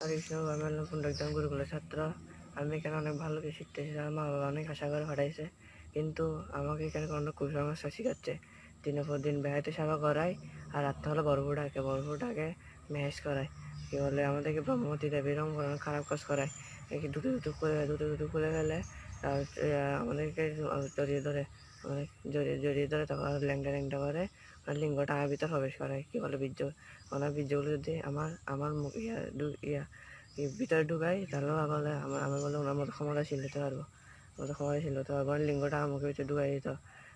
Krishna government পুনরুদ্ধার গুরুকুলের ছাত্র। আমি এখানে অনেক ভালো কিছু শিখতেছি, আমার মা বাবা অনেক আশা করে পাঠাইছে। কিন্তু আমাকে এখানে কোনো কুসংস্কার শেখাচ্ছে। দিনের পর দিন বেড়াইতে সেবা করায় আর রাত্রে হলে বরফুটাকে বরফুটাকে ম্যাচ করায়। কি বলে, আমাদেরকে ব্রহ্মতি এরকম করে খারাপ কাজ করায়। এই দুটো দুটো করে দুটো দুটো করে ফেলে আমাদেরকে জড়িয়ে ধরে। আমাদের জড়িয়ে জড়িয়ে ধরে তারপর ল্যাংটা ল্যাংটা করে আর লিঙ্গটা আমার ভিতর প্রবেশ করায় কি বলে বীর্য? ওনার বীর্যগুলো যদি আমার আমার ইয়া ইয়া ভিতরে ঢুকাই, তাহলে বলে, আমার আমার বলে ওনার মতো ক্ষমতা ছিল পারব। মতো ক্ষমতা ছিল তো পারব। আর লিঙ্গটা মুখের ভিতরে ঢুকাই দিত।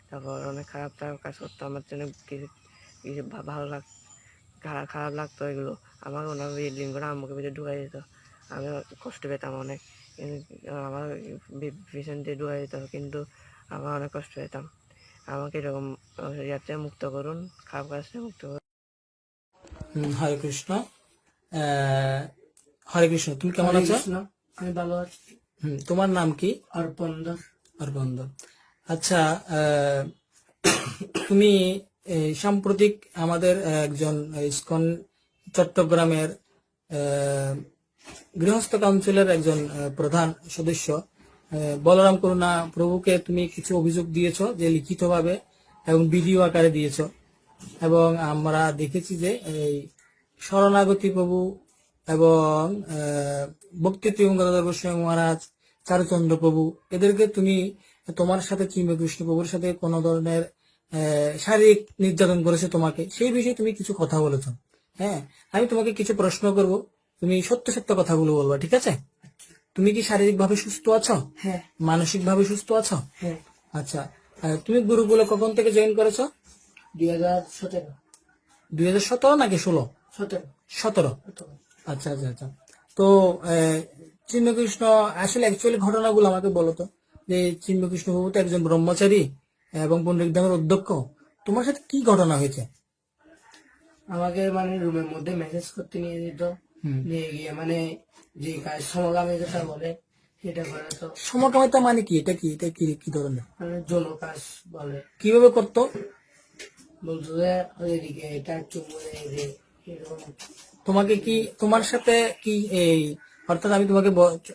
তারপর অনেক খারাপ খারাপ কাজ করতো। আমার জন্য কিছু কিছু ভালো লাগ খারাপ খারাপ লাগতো এগুলো। আমার ওনার লিঙ্গটা মুখের ভিতরে ঢুকাই দিত। আমি কষ্ট পেতাম অনেক। আমার দিয়ে ঢুকাই দিত। কিন্তু আমার অনেক কষ্ট পেতাম। আমাকে এরকম ইয়াতে মুক্ত করুন খারাপ কাজ থেকে মুক্ত করুন। হরে কৃষ্ণ। আহ, হরে কৃষ্ণ তুমি কেমন আছো? আমি ভালো আছি। হুম, তোমার নাম কি? অর্পণ দাস অরবন্দ আচ্ছা আহ, তুমি সাম্প্রতিক আমাদের একজন ইসকন চট্টগ্রামের আহ, গৃহস্থ কাউন্সিলের একজন প্রধান সদস্য। বলরাম করুণা প্রভুকে তুমি কিছু অভিযোগ দিয়েছ যে লিখিতভাবে এবং ভিডিও আকারে দিয়েছ। এবং আমরা দেখেছি যে এই শরণাগতি প্রভু এবং ভক্তি গোস্বামী মহারাজ, চারুচন্দ্র প্রভু, এদেরকে তুমি তোমার সাথে কৃষ্ণ প্রভুর সাথে কোনো ধরনের শারীরিক নির্যাতন করেছে তোমাকে, সেই বিষয়ে তুমি কিছু কথা বলেছ। হ্যাঁ আমি তোমাকে কিছু প্রশ্ন করব। তুমি সত্য সত্য কথাগুলো বলবা, ঠিক আছে? তুমি কি শারীরিক ভাবে সুস্থ আছো? হ্যাঁ। মানসিক ভাবে সুস্থ আছো? হ্যাঁ। আচ্ছা তুমি গুরুকুলে কখন থেকে জয়েন করেছ? দুই হাজার সতেরো। দুই হাজার সতেরো নাকি ষোলো? সতেরো। সতেরো। আচ্ছা আচ্ছা আচ্ছা। তো আহ, চিন্মকৃষ্ণ আসলে অ্যাকচুয়ালি ঘটনাগুলো আমাকে বলো তো যে চিন্মকৃষ্ণ বাবু তো একজন ব্রহ্মচারী এবং পণ্ডিত ধামের অধ্যক্ষ। তোমার সাথে কি ঘটনা হয়েছে? আমাকে মানে রুমের মধ্যে মেসেজ করতে নিয়ে যেত। গিয়ে মানে যে কাজ সমগামী যেটা বলে সেটা করে তো। সমকামিতা মানে কি? এটা কি? এটা কি কি ধরনের? মানে যৌন কাজ বলে। কীভাবে করতো? বলতো যে এদিকে এটা তোমাকে কি তোমার সাথে কি এই অর্থাৎ আমি তোমাকে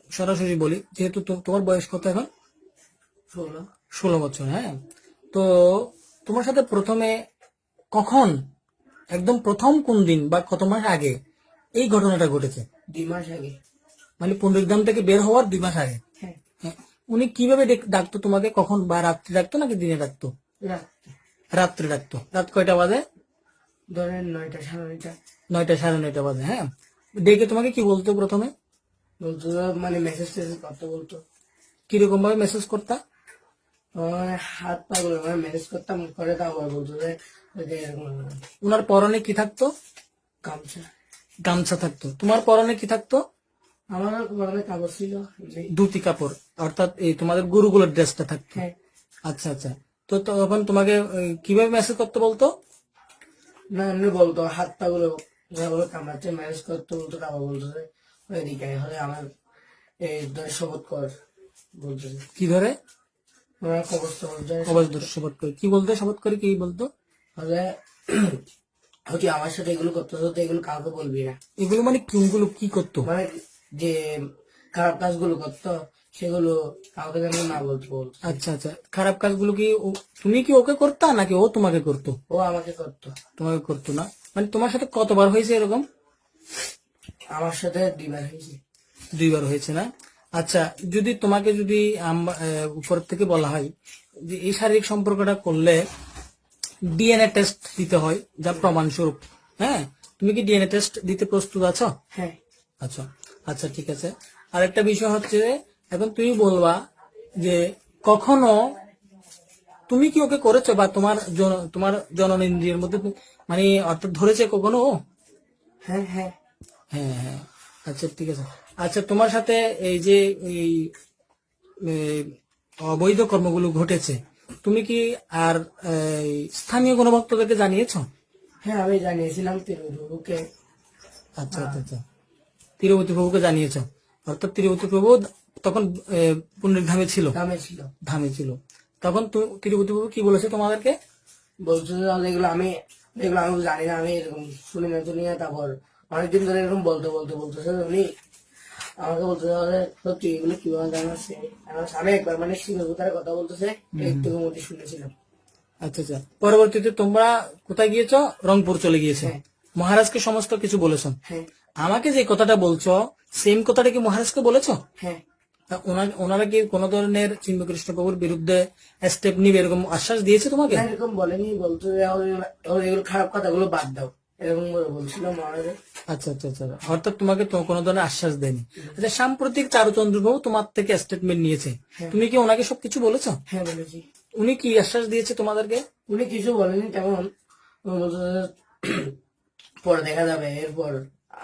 সরাসরি বলি যেহেতু তোমার বয়স কত এখন? ষোলো। ষোলো বছর হ্যাঁ? তো তোমার সাথে প্রথমে কখন একদম প্রথম কোন দিন বা কত মাস আগে এই ঘটনাটা ঘটেছে। দুই মাস আগে। মানে পুনরুদ্ধাম থেকে বের হওয়ার দুই মাস আগে। হ্যাঁ। হ্যাঁ। উনি কীভাবে ডেক- ডাকতো তোমাকে? কখন বা রাত্রে ডাকতো নাকি দিনে ডাকতো? রাত্রে। রাত্রে ডাকতো। রাত কয়টা বাজে? ধরেন নয়টা সাড়ে নয়টা। নয়টা সাড়ে নয়টা বাজে হ্যাঁ। ডেকে তোমাকে কি বলতো প্রথমে? বলতো মানে মেসেজ টেসেজ করতে বলতো। কীরকম ভাবে মেসেজ করতা হাত পা গুলো মানে মেসেজ করতাম করে তারপর বলতো যে ওই যে এরকম। উনার পরনে কি থাকতো? গামছা। গামছা থাকতো। তোমার পরনে কি থাকতো? আমার গরমে কাগজ ছিল যে ধুতি কাপড়। অর্থাৎ এই তোমাদের গুরুগুলোর ড্রেসটা থাকতো। হ্যাঁ। আচ্ছা আচ্ছা। তো তখন তোমাকে কীভাবে মেসেজ করতে বলতো? না এমনি বলতো হাত পা গুলো কামড়াচ্ছে ম্যানেজ করতে বলতো তারপর বলতো ওইদিকে হলে আমার এই ধরে শপথ কর বলতো কি ধরে? কবচ ধরে ধরে শপথ করে। কি বলতো? শপথ করে কি বলতো? হলে হচ্ছে আমার সাথে এগুলো করতে তো এগুলো কাউকে বলবি না। এগুলো মানে কোনগুলো কি করতো? মানে যে খারাপ কাজগুলো করতো সেগুলো কাউকে যেন না বলতে বলতো। আচ্ছা আচ্ছা। খারাপ কাজগুলো কি তুমি কি ওকে করতা নাকি ও তোমাকে করতো? ও আমাকে করতো। তোমাকে করতো না। মানে তোমার সাথে কতবার হয়েছে এরকম? আমার সাথে দুইবার হয়েছে। দুইবার হয়েছে না? আচ্ছা যদি তোমাকে যদি উপর থেকে বলা হয় যে এই শারীরিক সম্পর্কটা করলে ডিএনএ টেস্ট দিতে হয় যা প্রমাণস্বরূপ। হ্যাঁ? তুমি কি ডিএনএ টেস্ট দিতে প্রস্তুত আছো? হ্যাঁ। আচ্ছা আচ্ছা ঠিক আছে। আর একটা বিষয় হচ্ছে এখন তুমি বলবা যে কখনো তুমি কি ওকে করেছ বা তোমার তোমার জননেন্দ্রিয়ের মধ্যে মানে অর্থাৎ ধরেছে কখনো ও? হ্যাঁ হ্যাঁ। হ্যাঁ হ্যাঁ। আচ্ছা ঠিক আছে। আচ্ছা তোমার সাথে এই যে এই অবৈধ কর্মগুলো ঘটেছে তুমি কি আর স্থানীয় কোনো ভক্তদেরকে জানিয়েছো? হ্যাঁ আমি জানিয়েছিলাম তিরুবুকে আচ্ছা আচ্ছা আচ্ছা। তিরুপতি প্রভুকে জানিয়েছো। অর্থাৎ তিরুপতি প্রভু তখন পুণ্যের ধামে ছিল। গ্রামে ছিল। ধামে ছিল। তখন তিরুপতি প্রভু কি বলেছে তোমাদেরকে? বলছো যে এগুলো আমি এগুলো আমি জানি না আমি এরকম শুনি না শুনি না। তারপর অনেকদিন ধরে এরকম বলতে বলতে বলতেছে উনি আমাকে বলতে হবে সত্যি এগুলো কীভাবে জানাচ্ছে আমি একবার মানে শিবতার কথা বলতেছে একটু মধ্যে শুনেছিলাম। আচ্ছা আচ্ছা। পরবর্তীতে তোমরা কোথায় গিয়েছো? রংপুর চলে গিয়েছো। হ্যাঁ। মহারাজকে সমস্ত কিছু বলেছ। হ্যাঁ। আমাকে যে কথাটা বলছো সেম কথাটা কি মহারাজকে বলেছ? হ্যাঁ। ওনারা কি কোন ধরনের চিন্ময় কৃষ্ণ প্রভুর বিরুদ্ধে স্টেপ নিবে এরকম আশ্বাস দিয়েছে তোমাকে? এরকম বলেনি বলতে এগুলো খারাপ কথাগুলো বাদ দাও। এরকম করে বলছিল মহারাজের আচ্ছা আচ্ছা আচ্ছা। অর্থাৎ তোমাকে কোনো ধরনের আশ্বাস দেয়নি। আচ্ছা সাম্প্রতিক তোমার থেকে স্টেটমেন্ট নিয়েছে। তুমি কি ওনাকে সবকিছু বলেছ? হ্যাঁ বলেছি। উনি কি আশ্বাস দিয়েছে তোমাদেরকে? উনি কিছু বলেনি তেমন পরে দেখা যাবে এরপর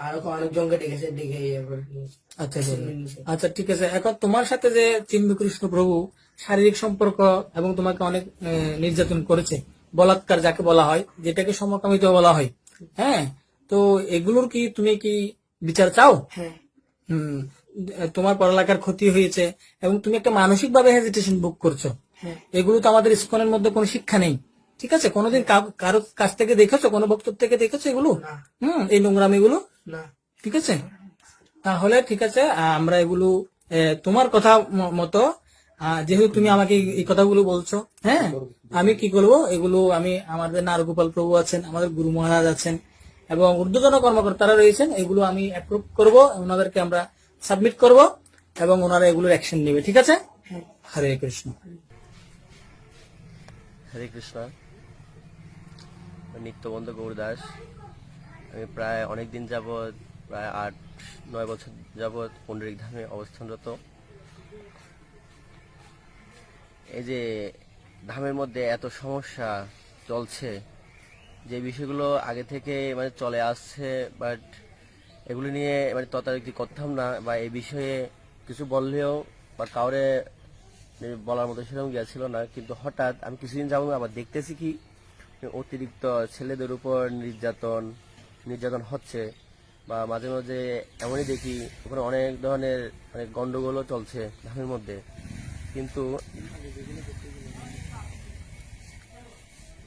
আরও অনেকজনকে ডেকেছে ডেকে আচ্ছা আচ্ছা। আচ্ছা ঠিক আছে। এখন তোমার সাথে যে কৃষ্ণ প্রভু শারীরিক সম্পর্ক এবং তোমাকে অনেক নির্যাতন করেছে বলাৎকার যাকে বলা হয় যেটাকে সমকামিত বলা হয় হ্যাঁ তো এগুলোর কি তুমি কি বিচার চাও? হ্যাঁ। হুম তোমার পড়ালেখার ক্ষতি হয়েছে এবং তুমি একটা মানসিক ভাবে হেজিটেশন বুক করছ। হ্যাঁ। এগুলো তো আমাদের স্কুলের মধ্যে কোনো শিক্ষা নেই। ঠিক আছে? কোনোদিন কাউ- কারও কাছ থেকে দেখেছ? কোনো বক্তব্য থেকে দেখেছ এগুলো? হুম এই নোংরামি গুলো ঠিক আছে? তাহলে ঠিক আছে আমরা এগুলো তোমার কথা মতো যেহেতু তুমি আমাকে এই- কথাগুলো বলছো হ্যাঁ আমি কি করব? এগুলো আমি আমাদের নারগোপাল প্রভু আছেন আমাদের গুরু মহারাজ আছেন এবং ঊর্ধ্বতন কর্মকর্তারা রয়েছেন এগুলো আমি অ্যাপ্রুভ করব ওনাদেরকে আমরা সাবমিট করব এবং ওনারা এগুলোর অ্যাকশন নেবে ঠিক আছে? হরে কৃষ্ণ। হরে কৃষ্ণ। নিত্যবন্ধ গৌরদাস। আমি প্রায় অনেক দিন যাবৎ প্রায় আট নয় বছর যাবৎ পুণ্ডরিক ধামে অবস্থানরত। এই যে ধামের মধ্যে এত সমস্যা চলছে, যে বিষয়গুলো আগে থেকে মানে চলে আসছে বাট এগুলো নিয়ে মানে তদারকি করতাম না, বা এই বিষয়ে কিছু বললেও বা কাউরে বলার মতো সেরকম গিয়েছিল না। কিন্তু হঠাৎ আমি কিছুদিন যাব আবার দেখতেছি কি অতিরিক্ত ছেলেদের উপর নির্যাতন নির্যাতন হচ্ছে, বা মাঝে মাঝে এমনই দেখি ওখানে অনেক ধরনের মানে গন্ডগোলও চলছে ধামের মধ্যে। কিন্তু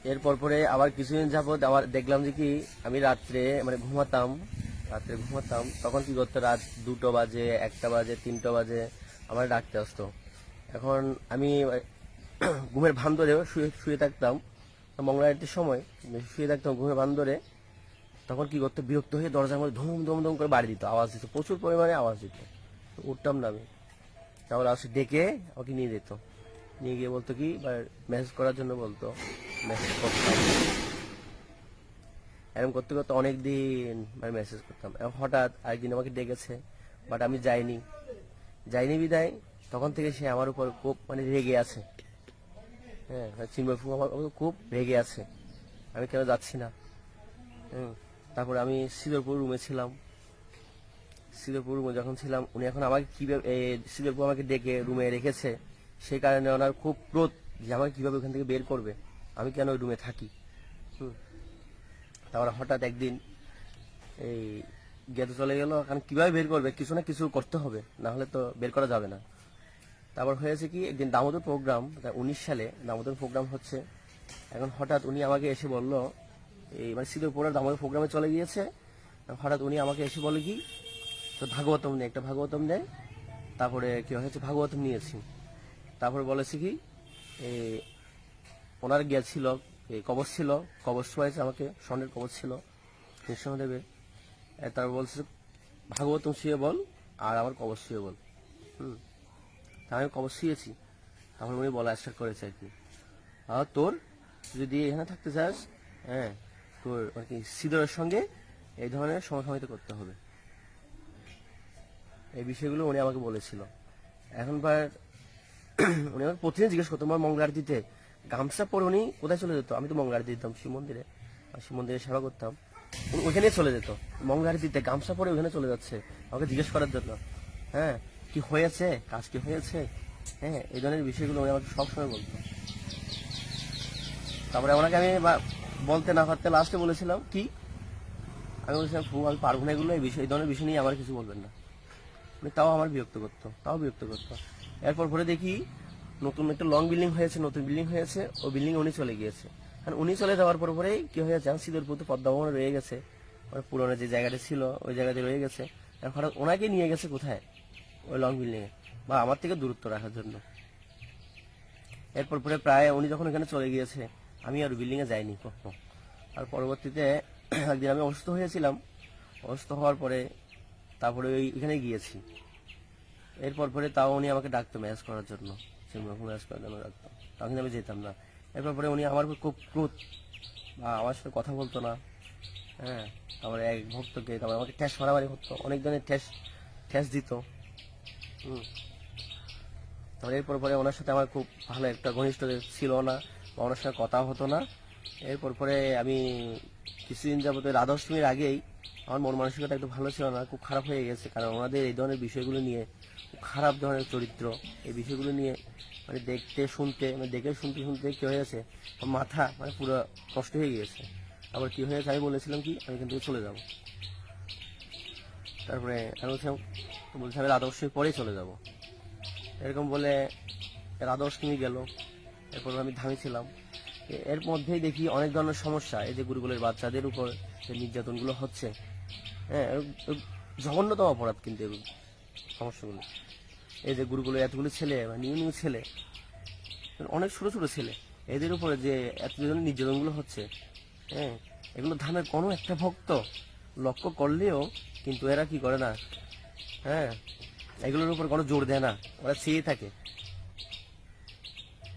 এরপর পরে আবার কিছুদিন যাবৎ আবার দেখলাম যে কি আমি রাত্রে মানে ঘুমাতাম, রাত্রে ঘুমাতাম, তখন কি করতো? রাত দুটো বাজে, একটা বাজে, তিনটা বাজে, আমার ডাকতে আসতো। এখন আমি ঘুমের ভান ধরে শুয়ে শুয়ে থাকতাম। মঙ্গলারটির সময় শুয়ে থাকতাম ঘুমের ভান ধরে। তখন কি করতো? বিরক্ত হয়ে দরজার মধ্যে ধুম ধুম ধুম করে বাড়ি দিত। আওয়াজ দিত, প্রচুর পরিমাণে আওয়াজ দিত। উঠতাম না আমি। তারপর আসে ডেকে আমাকে নিয়ে যেত। নিয়ে গিয়ে বলতো কি মেসেজ করার জন্য বলতো মেসেজ করতাম। এরকম করতে করতে অনেক দিন মানে মেসেজ করতাম। হঠাৎ একদিন আমাকে ডেকেছে বাট আমি যাইনি। যাইনি বিদায়, তখন থেকে সে আমার উপর খুব মানে রেগে আছে। হ্যাঁ চিন্ময় ফুল আমার খুব রেগে আছে। আমি কেন যাচ্ছি না? তারপরে আমি সিদরপুর রুমে ছিলাম। রুমে যখন ছিলাম উনি এখন আমাকে কীভাবে সিদরপুর আমাকে ডেকে রুমে রেখেছে সেই কারণে ওনার খুব ক্রোধ যে আমাকে কীভাবে ওখান থেকে বের করবে। আমি কেন ওই রুমে থাকি? হুম। তারপরে হঠাৎ একদিন এই গেতে চলে গেল কারণ কীভাবে বের করবে? কিছু না কিছু করতে হবে না হলে তো বের করা যাবে না। তারপর হয়েছে কি একদিন দামোদর প্রোগ্রাম উনিশ সালে দামোদর প্রোগ্রাম হচ্ছে। এখন হঠাৎ উনি আমাকে এসে বলল এই মানে সিদ্ধপুরের দামোদর প্রোগ্রামে চলে গিয়েছে হঠাৎ উনি আমাকে এসে বলে কি তো ভাগবতম নেই, একটা ভাগবতম নেয়, তারপরে কি হয়েছে ভাগবতম নিয়েছি। তারপরে বলেছে কি ওনার গিয়েছিল কবচ ছিল, কবচ হয়েছে আমাকে, স্বর্ণের কবচ ছিল নৃসিংহদেবের তারপর বলছে, ভাগবতম শুয়ে বল, আর আমার কবচ শুয়ে বল। হুম, তা আমি কবচ শুয়েছি। তারপর উনি বলা স্টার্ট করেছে আর কি। আর তোর যদি এখানে থাকতে চাস হ্যাঁ তোর আর কি সিদরের সঙ্গে এই ধরনের সমসাময়িত করতে হবে। এই বিষয়গুলো উনি আমাকে বলেছিল। এখনবার উনি আমাকে প্রতিদিন জিজ্ঞেস করতো আমার মঙ্গলার দিতে গামছা পরে উনি কোথায় চলে যেত? আমি তো মঙ্গলার দিতাম শিব মন্দিরে। শিব মন্দিরে সেবা করতাম। উনি ওইখানেই চলে যেত। মঙ্গলার দিতে গামছা পরে ওইখানে চলে যাচ্ছে। আমাকে জিজ্ঞেস করার জন্য হ্যাঁ কি হয়েছে? কাজ কি হয়েছে? হ্যাঁ এই ধরনের বিষয়গুলো উনি আমাকে সবসময় বলতো। তারপরে ওনাকে আমি বলতে না পারতে লাস্টে বলেছিলাম কি? আমি বলেছিলাম "ফু, আমি পারব না এগুলো এই বিষয় এই ধরনের বিষয় নিয়ে আমার কিছু বলবেন না। উনি তাও আমার বিরক্ত করতো, তাও বিরক্ত করতো। এরপর পরে দেখি নতুন একটা লং বিল্ডিং হয়েছে, নতুন বিল্ডিং হয়েছে, ও বিল্ডিং উনি চলে গিয়েছে। কারণ উনি চলে যাওয়ার পর পরেই কি হয়েছে সিঁদুরপুর তো পদ্মা ভবনে রয়ে গেছে। ওর পুরোনো যে জায়গাটা ছিল, ওই জায়গাতে রয়ে গেছে। এখন হঠাৎ ওনাকে নিয়ে গেছে কোথায়? ওই লং বিল্ডিং এ। বা আমার থেকে দূরত্ব রাখার জন্য। এরপর পরে প্রায় উনি যখন এখানে চলে গিয়েছে, আমি আর বিল্ডিং এ যাইনি কখনো। আর পরবর্তীতে একদিন আমি অসুস্থ হয়েছিলাম। অসুস্থ হওয়ার পরে তারপরে ওই এখানে গিয়েছি। এরপর পরে তাও উনি আমাকে ডাকতো ম্যাচ করার জন্য। ম্যাচ করার জন্য ডাকতো। তখন আমি যেতাম না। এরপর পরে উনি আমার খুব ক্রোধ। বা আমার সাথে কথা বলতো না। হ্যাঁ তারপরে এক ভক্তকে তারপরে আমাকে ঠ্যাস মারামারি করতো। অনেক ধরনের ঠ্যাস ঠ্যাস দিত। হুম। তারপরে এরপর পরে ওনার সাথে আমার খুব ভালো একটা ঘনিষ্ঠ ছিল না বা ওনার সাথে কথা হতো না। এরপর পরে আমি কিছুদিন যাবত রাধাষ্টমীর আগেই আমার মন মানসিকতা একটু ভালো ছিল না, খুব খারাপ হয়ে গেছে। কারণ ওনাদের এই ধরনের বিষয়গুলো নিয়ে, খুব খারাপ ধরনের চরিত্র, এই বিষয়গুলো নিয়ে মানে দেখতে, শুনতে মানে দেখে শুনতে শুনতে কি হয়েছে আমার মাথা মানে পুরো কষ্ট হয়ে গিয়েছে। আবার কি হয়েছে আমি বলেছিলাম কি, আমি এখান থেকে চলে যাব। তারপরে আমি বলছিলাম বলছি আমি রাধা পরেই চলে যাব। এরকম বলে রাধা অষ্টমী গেল। এরপর আমি ধামিছিলাম এর মধ্যেই দেখি অনেক ধরনের সমস্যা, এই যে গুরুকুলের বাচ্চাদের উপর যে নির্যাতনগুলো হচ্ছে। হ্যাঁ জঘন্যতম অপরাধ কিন্তু এগুলো, সমস্যাগুলো। এই যে গুরুগুলো, এতগুলো ছেলে, বা নিউ নিউ ছেলে, অনেক ছোটো ছোটো ছেলে, এদের উপরে যে এত ধরনের নির্যাতনগুলো হচ্ছে হ্যাঁ এগুলো ধামের কোনো একটা ভক্ত লক্ষ্য করলেও কিন্তু এরা কি করে না হ্যাঁ এগুলোর উপর কোনো জোর দেয় না, ওরা চেয়ে থাকে।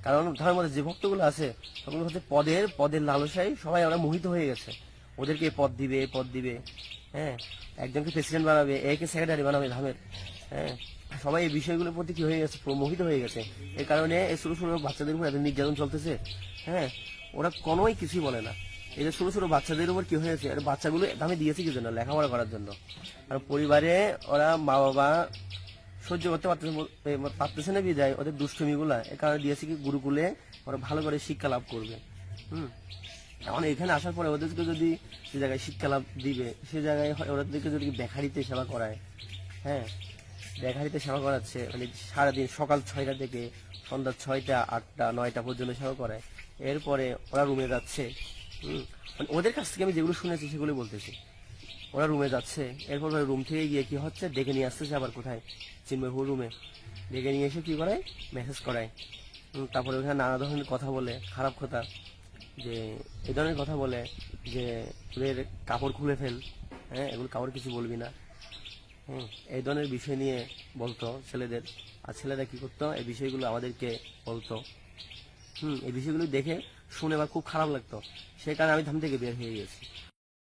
কারণ ধর্মের মধ্যে যে ভক্তগুলো আছে ওগুলো হচ্ছে পদের পদের লালসায় সবাই ওরা মোহিত হয়ে গেছে। ওদেরকে পদ দিবে পদ দিবে হ্যাঁ একজনকে প্রেসিডেন্ট বানাবে, একে সেক্রেটারি বানাবে ধামের। হ্যাঁ সবাই এই বিষয়গুলোর প্রতি কি হয়ে গেছে? প্রমোহিত হয়ে গেছে। এই কারণে এই ছোট ছোট বাচ্চাদের উপর এত নির্যাতন চলতেছে। হ্যাঁ ওরা কোনোই কিছুই বলে না। এই যে ছোটো ছোটো বাচ্চাদের উপর কি হয়েছে? আর বাচ্চাগুলো দামে দিয়েছে কি জন্য? লেখাপড়া করার জন্য। আর পরিবারে ওরা মা বাবা সহ্য করতে পারতেছে পারতেছে না বিদায়। ওদের দুষ্টমি গুলা এ কারণে দিয়েছে কি, গুরুকুলে ওরা ভালো করে শিক্ষা লাভ করবে। হুম এখন এখানে আসার পরে ওদেরকে যদি সে জায়গায় শিক্ষা লাভ দিবে, সে জায়গায় ওদেরকে যদি বেকারিতে সেবা করায় হ্যাঁ বেকারিতে সেবা করাচ্ছে মানে সারাদিন সকাল ছয়টা থেকে সন্ধ্যা ছয়টা, আটটা, নয়টা পর্যন্ত সেবা করায়, এরপরে ওরা রুমে যাচ্ছে মানে ওদের কাছ থেকে আমি যেগুলো শুনেছি সেগুলো বলতেছি। ওরা রুমে যাচ্ছে, এরপর রুম থেকে গিয়ে কি হচ্ছে, ডেকে নিয়ে আসতেছে আবার কোথায়? চিন্ময়পুর রুমে। ডেকে নিয়ে এসে কি করায়? মেসেজ করায়। তারপরে ওখানে নানা ধরনের কথা বলে, খারাপ কথা। যে এই ধরনের কথা বলে যে তোদের কাপড় খুলে ফেল হ্যাঁ? এগুলো কাপড় কিছু বলবি না। হুম? এই ধরনের বিষয় নিয়ে বলতো ছেলেদের। আর ছেলেরা কী করতো? এই বিষয়গুলো আমাদেরকে বলতো। হুম? এই বিষয়গুলো দেখে শুনে বা খুব খারাপ লাগতো। সে কারণে আমি ধাম থেকে বের হয়ে গেছি।